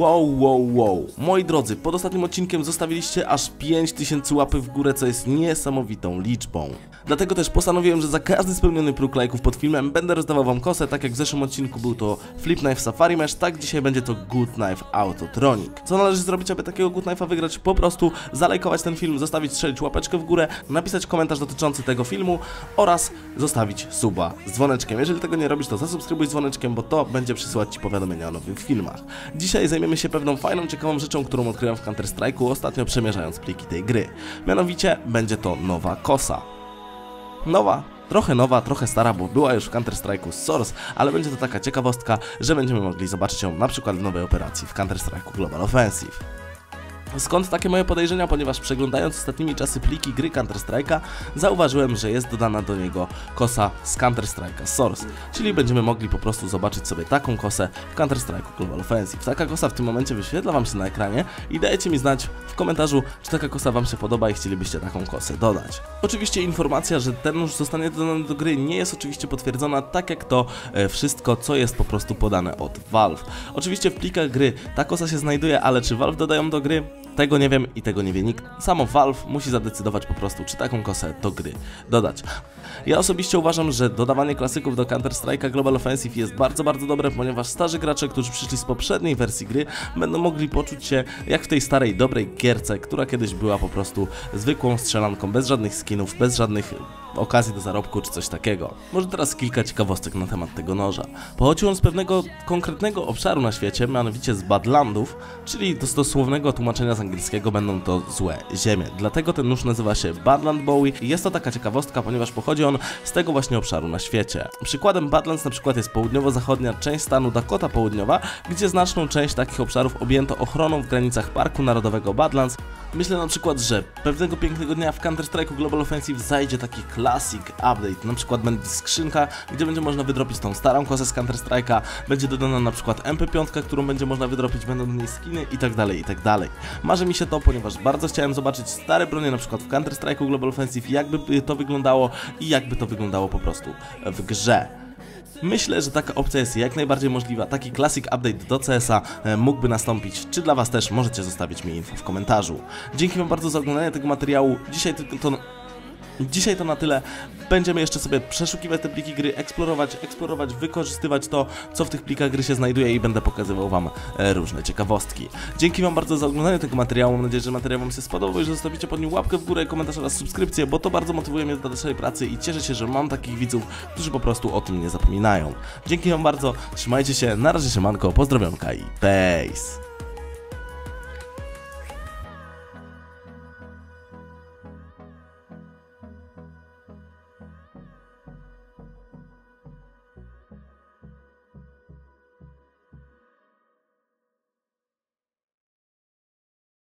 Wow, wow, wow. Moi drodzy, pod ostatnim odcinkiem zostawiliście aż 5000 łapy w górę, co jest niesamowitą liczbą. Dlatego też postanowiłem, że za każdy spełniony próg lajków pod filmem będę rozdawał wam kosę, tak jak w zeszłym odcinku był to Flip Knife Safari Mesh, tak dzisiaj będzie to Good Knife Autotronic. Co należy zrobić, aby takiego Good Knife'a wygrać? Po prostu zalajkować ten film, zostawić strzelić łapeczkę w górę, napisać komentarz dotyczący tego filmu oraz zostawić suba z dzwoneczkiem. Jeżeli tego nie robisz, to zasubskrybuj z dzwoneczkiem, bo to będzie przysyłać ci powiadomienia o nowych filmach. Dzisiaj zajmiemy się pewną fajną, ciekawą rzeczą, którą odkryłem w Counter Strike'u ostatnio przemierzając pliki tej gry. Mianowicie będzie to nowa kosa. Nowa, trochę nowa, trochę stara, bo była już w Counter Strike'u Source, ale będzie to taka ciekawostka, że będziemy mogli zobaczyć ją na przykład w nowej operacji w Counter Strike'u Global Offensive. Skąd takie moje podejrzenia? Ponieważ przeglądając ostatnimi czasy pliki gry Counter-Strike'a zauważyłem, że jest dodana do niego kosa z Counter-Strike'a Source, czyli będziemy mogli po prostu zobaczyć sobie taką kosę w Counter-Strike'u Global Offensive. Taka kosa w tym momencie wyświetla Wam się na ekranie i dajcie mi znać w komentarzu, czy taka kosa Wam się podoba i chcielibyście taką kosę dodać. Oczywiście informacja, że ten nóż zostanie dodany do gry nie jest oczywiście potwierdzona, tak jak to e, wszystko, co jest po prostu podane od Valve. Oczywiście w plikach gry ta kosa się znajduje, ale czy Valve dodają do gry? Tego nie wiem i tego nie wie nikt. Samo Valve musi zadecydować po prostu, czy taką kosę do gry dodać. Ja osobiście uważam, że dodawanie klasyków do Counter-Strike'a Global Offensive jest bardzo, bardzo dobre, ponieważ starzy gracze, którzy przyszli z poprzedniej wersji gry, będą mogli poczuć się jak w tej starej, dobrej gierce, która kiedyś była po prostu zwykłą strzelanką, bez żadnych skinów, bez żadnych okazji do zarobku czy coś takiego. Może teraz kilka ciekawostek na temat tego noża. Pochodził on z pewnego konkretnego obszaru na świecie, mianowicie z Badlandów, czyli do dosłownego tłumaczenia z angielskiego będą to złe ziemie. Dlatego ten nóż nazywa się Badland Bowie i jest to taka ciekawostka, ponieważ pochodzi on z tego właśnie obszaru na świecie. Przykładem Badlands na przykład jest południowo-zachodnia część stanu Dakota Południowa, gdzie znaczną część takich obszarów objęto ochroną w granicach Parku Narodowego Badlands. Myślę na przykład, że pewnego pięknego dnia w Counter-Strike'u Global Offensive zajdzie taki Classic Update, na przykład będzie skrzynka, gdzie będzie można wydropić tą starą kosę z Counter-Strike'a, będzie dodana na przykład MP5, którą będzie można wydropić, będą do niej skiny i tak dalej, i tak dalej. Marzy mi się to, ponieważ bardzo chciałem zobaczyć stare bronie na przykład w Counter-Strike'u Global Offensive, jakby to wyglądało i jakby to wyglądało po prostu w grze. Myślę, że taka opcja jest jak najbardziej możliwa. Taki classic update do CS-a e, mógłby nastąpić. Czy dla Was też? Możecie zostawić mi info w komentarzu. Dzięki Wam bardzo za oglądanie tego materiału. Dzisiaj tylko to... Dzisiaj to na tyle. Będziemy jeszcze sobie przeszukiwać te pliki gry, eksplorować, eksplorować, wykorzystywać to, co w tych plikach gry się znajduje i będę pokazywał Wam e, różne ciekawostki. Dzięki Wam bardzo za oglądanie tego materiału. Mam nadzieję, że materiał Wam się spodobał i że zostawicie pod nim łapkę w górę, komentarz oraz subskrypcję, bo to bardzo motywuje mnie do dalszej pracy i cieszę się, że mam takich widzów, którzy po prostu o tym nie zapominają. Dzięki Wam bardzo, trzymajcie się, na razie się manko, pozdrowionka i peace!